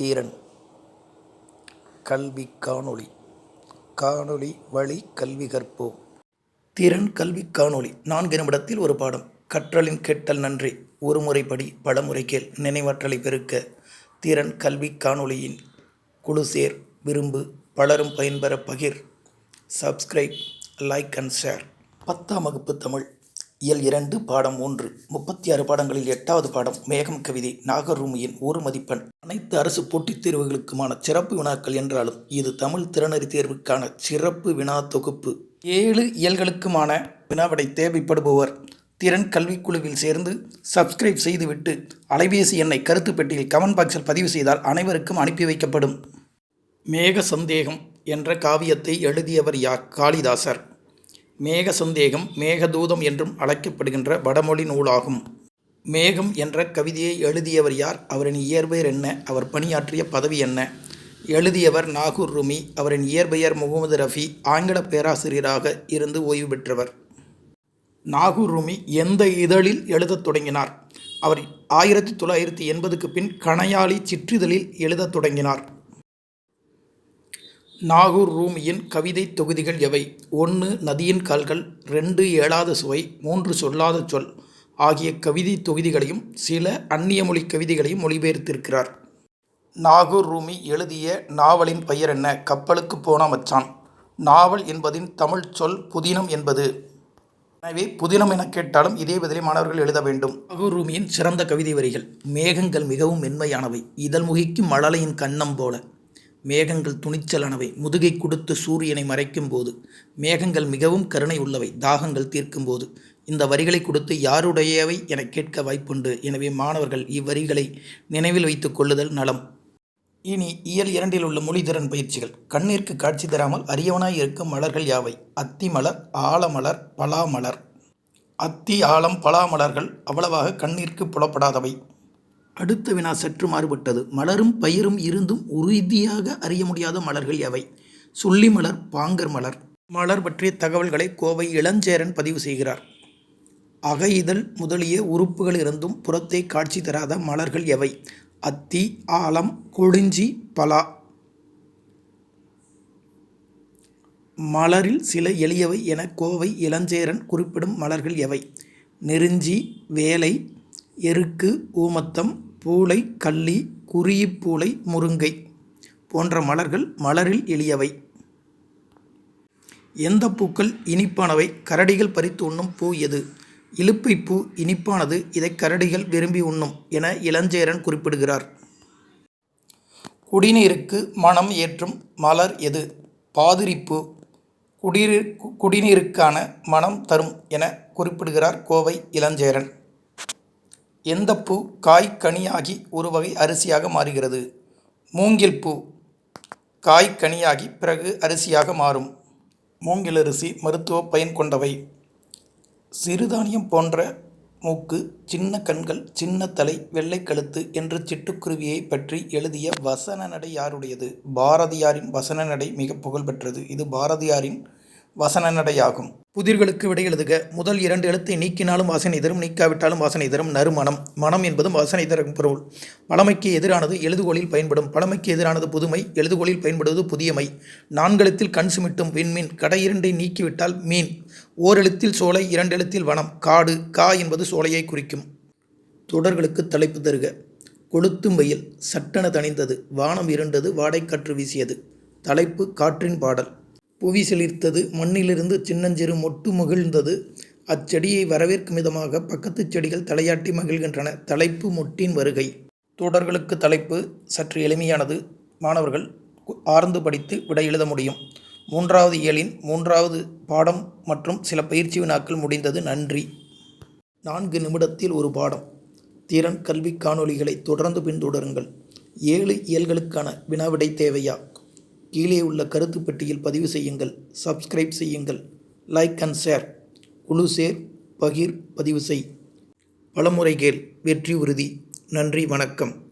தீரன். கல்வி காணொளி. காணொளி வழி கல்வி கற்போம். திறன் கல்வி காணொளி. நான்கு நிமிடத்தில் ஒரு பாடம். கற்றலின் கெட்டல் நன்றி. ஒரு முறைப்படி படி பலமுறை கேள். நினைவாற்றலை பெருக்க. திறன் கல்வி காணொளியின் குழு சேர் விரும்பு பலரும் பயன்பெற பகிர். சப்ஸ்கிரைப் லைக் அண்ட் ஷேர் பத்தாம் வகுப்பு தமிழ். இயல் இரண்டு பாடம் ஒன்று முப்பத்தி ஆறு பாடங்களில் எட்டாவது பாடம் மேகம் கவிதை நாகரூமியின் ஒரு மதிப்பெண். அனைத்து அரசு போட்டித் தேர்வுகளுக்குமான சிறப்பு வினாக்கள் என்றாலும் இது தமிழ் திறனறி தேர்வுக்கான சிறப்பு வினா தொகுப்பு. ஏழு இயல்களுக்குமான வினாவிடை தேவைப்படுபவர் திறன் கல்விக்குழுவில் சேர்ந்து சப்ஸ்கிரைப் செய்துவிட்டு அலைபேசி எண்ணை கருத்து பெட்டியில் கமெண்ட் பாக்ஸில் பதிவு செய்தால் அனைவருக்கும் அனுப்பி வைக்கப்படும். மேக சந்தேகம் என்ற காவியத்தை எழுதியவர் யார் காளிதாசர். மேக சந்தேகம் மேகதூதம் என்றும் அழைக்கப்படுகின்ற வடமொழி நூலாகும். மேகம் என்ற கவிதையை எழுதியவர் யார்? அவரின் இயற்பெயர் என்ன? அவர் பணியாற்றிய பதவி என்ன? எழுதியவர் நாகூர் ருமி அவரின் இயற்பெயர் முகமது ரஃபி ஆங்கில பேராசிரியராக இருந்து ஓய்வு பெற்றவர். நாகூர் ருமி எந்த இதழில் எழுதத் தொடங்கினார்? அவர் ஆயிரத்தி தொள்ளாயிரத்தி எண்பதுக்கு பின் கணையாளி சிற்றிதழில் எழுதத் தொடங்கினார். நாகூர் ரூமியின் கவிதை தொகுதிகள் எவை? ஒன்று நதியின் கால்கள். ரெண்டு ஏழாத சுவை. மூன்று சொல்லாத சொல் ஆகிய கவிதை தொகுதிகளையும் சில அந்நிய மொழி கவிதைகளையும் மொழிபெயர்த்திருக்கிறார். நாகூர் ரூமி எழுதிய நாவலின் பெயர் என்ன? கப்பலுக்கு போன மச்சான். நாவல் என்பதின் தமிழ் சொல் புதினம் என்பது. எனவே புதினம் என கேட்டாலும் இதே பதிலை மாணவர்கள் எழுத வேண்டும். நாகூர் ரூமியின் சிறந்த கவிதை வரிகள். மேகங்கள் மிகவும் மென்மையானவை. இதழ் முகிக்கும் மழலையின் கண்ணம் போல. மேகங்கள் துணிச்சலானவை முதுகை கொடுத்து சூரியனை மறைக்கும் போது. மேகங்கள் மிகவும் கருணை உள்ளவை. தாகங்கள் தீர்க்கும் போது. இந்த வரிகளை கொடுத்து யாருடையவை என கேட்க வாய்ப்புண்டு. எனவே மாணவர்கள் இவ்வரிகளை நினைவில் வைத்துக் கொள்ளுதல் நலம். இனி இயல் இரண்டில் உள்ள மொழித்திறன் பயிற்சிகள். கண்ணிற்கு காட்சி தராமல் அரியவனாய் இருக்கும் மலர்கள் யாவை? அத்தி மலர் ஆலமலர் பலாமலர் அத்தி ஆலம் பலாமலர்கள் அவ்வளவாக கண்ணிற்கு புலப்படாதவை. அடுத்த வினா சற்று மாறுபட்டது. மலரும் பயிரும் இருந்தும் உறுதியாக அறிய முடியாத மலர்கள் எவை? சுள்ளி மலர் பாங்கர் மலர். மலர் பற்றிய தகவல்களை கோவை இளஞ்சேரன் பதிவு செய்கிறார். அக முதலிய உறுப்புகள் இருந்தும் புறத்தை காட்சி தராத மலர்கள் எவை? அத்தி ஆலம் கொழிஞ்சி பலா. மலரில் சில எளியவை என கோவை இளஞ்சேரன் குறிப்பிடும் மலர்கள் எவை? நெருஞ்சி வேலை எருக்கு ஊமத்தம் பூளை கள்ளி குறியிப்பூளை முருங்கை போன்ற மலர்கள் மலரில் எளியவை. எந்த பூக்கள் இனிப்பானவை? கரடிகள் பறித்து உண்ணும் பூ எது? இலுப்பை பூ இனிப்பானது இதை கரடிகள் விரும்பி உண்ணும் என இளஞ்சேரன் குறிப்பிடுகிறார். குடிநீருக்கு மனம் ஏற்றும் மலர் எது? பாதிரிப்பூ குடிநீர் குடிநீருக்கான மனம் தரும் என குறிப்பிடுகிறார் கோவை இளஞ்சேரன். எந்த பூ காய் கனியாகி ஒரு வகை அரிசியாக மாறுகிறது? மூங்கில் பூ காய் கனியாகி பிறகு அரிசியாக மாறும். மூங்கில் அரிசி மருத்துவ பயன் கொண்டவை. சிறுதானியம் போன்ற மூக்கு சின்ன கண்கள் சின்ன தலை வெள்ளை கழுத்து என்று சிட்டுக்குருவியை பற்றி எழுதிய வசன நடை யாருடையது? பாரதியாரின் வசன நடை மிக புகழ்பெற்றது. இது பாரதியாரின் வசன நடையாகும் புதிர்களுக்கு விடை எழுதுக. முதல் இரண்டு எழுத்தை நீக்கினாலும் வாசனை தரும் நீக்காவிட்டாலும் வாசனை தரும் நறுமணம். மனம் என்பதும் வாசனை தரும் பொருள். பழமைக்கு எதிரானது எழுதுகோளில் பயன்படும். பழமைக்கு எதிரானது புதுமை எழுதுகோளில் பயன்படுவது புதியமை. நான்கெழுத்தில் கண் சுமிட்டும் விண்மீன் கடை இரண்டை நீக்கிவிட்டால் மீன். ஓரெழுத்தில் சோலை இரண்டெழுத்தில் வனம். காடு கா என்பது சோலையை குறிக்கும். தொடர்களுக்கு தலைப்பு தருக. கொளுத்தும் வெயில் சட்டென தணிந்தது. வானம் இருண்டது வாடைக்காற்று வீசியது. தலைப்பு காற்றின் பாடல். புவி செழித்தது மண்ணிலிருந்து சின்னஞ்சிறு மொட்டு மகிழ்ந்தது. அச்செடியை வரவேற்கும் விதமாக பக்கத்து செடிகள் தலையாட்டி மகிழ்கின்றன. தலைப்பு மொட்டின் வருகை. தொடர்களுக்கு தலைப்பு சற்று எளிமையானது. மாணவர்கள் ஆர்ந்து படித்து விடை எழுத முடியும். மூன்றாவது இயலின் மூன்றாவது பாடம் மற்றும் சில பயிற்சி வினாக்கள் முடிந்தது. நன்றி. நான்கு நிமிடத்தில் ஒரு பாடம். திறன் கல்வி காணொளிகளை தொடர்ந்து பின்தொடருங்கள். ஏழு இயல்களுக்கான வினாவிடை தேவையா? கீழே உள்ள கருத்து பெட்டியில் பதிவு செய்யுங்கள். சப்ஸ்கிரைப் செய்யுங்கள். லைக் அண்ட் ஷேர் குழு சேர் பகிர் பதிவு செய். பலமுறை கேள். வெற்றி உறுதி. நன்றி வணக்கம்.